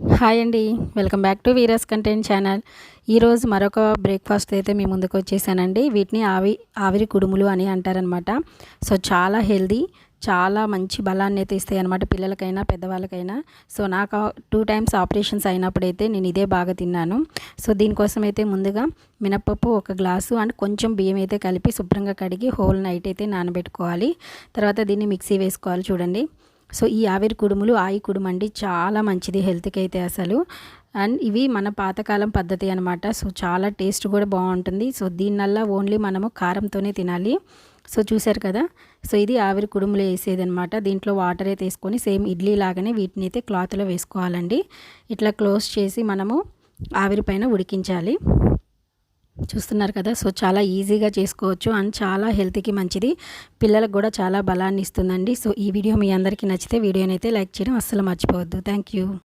Hi అండి. Welcome back to Veera's content channel. ఈరోజు మరొక బ్రేక్ఫాస్ట్ అయితే మీ ముందుకు వచ్చేసానండి. వీటిని ఆవి ఆవిరి కుడుములు అని అంటారనమాట సో చాలా హెల్దీ చాలా మంచి బలాన్ని అయితే ఇస్తాయి అనమాట పిల్లలకైనా పెద్దవాళ్ళకైనా. సో నాకు టూ టైమ్స్ ఆపరేషన్స్ అయినప్పుడైతే నేను ఇదే బాగా తిన్నాను. సో దీనికోసం అయితే ముందుగా మినప్పప్పు ఒక గ్లాసు అండ్ కొంచెం బియ్యం అయితే కలిపి శుభ్రంగా కడిగి హోల్ నైట్ అయితే నానబెట్టుకోవాలి. తర్వాత దీన్ని మిక్సీ వేసుకోవాలి చూడండి. సో ఈ ఆవిరి కుడుములు ఆయి కుడుము అండి చాలా మంచిది హెల్త్కి అయితే అసలు. అండ్ ఇవి మన పాతకాలం పద్ధతి అనమాట సో చాలా టేస్ట్ కూడా బాగుంటుంది. సో దీనివల్ల ఓన్లీ మనము కారంతోనే తినాలి. సో చూసారు కదా? సో ఇది ఆవిరి కుడుములు వేసేది అనమాట దీంట్లో వాటర్ అయితే వేసుకొని సేమ్ ఇడ్లీ లాగానే వీటిని అయితే క్లాత్లో వేసుకోవాలండి. ఇట్లా క్లోజ్ చేసి మనము ఆవిరి పైన ఉడికించాలి. చూస్తున్నారు కదా సో చాలా ఈజీగా చేసుకోవచ్చు అండ్ చాలా హెల్త్కి మంచిది. పిల్లలకు కూడా చాలా బలాన్ని ఇస్తుందండి సో ఈ వీడియో మీ అందరికీ నచ్చితే వీడియోనైతే లైక్ చేయడం అస్సలు మర్చిపోవద్దు. Thank you.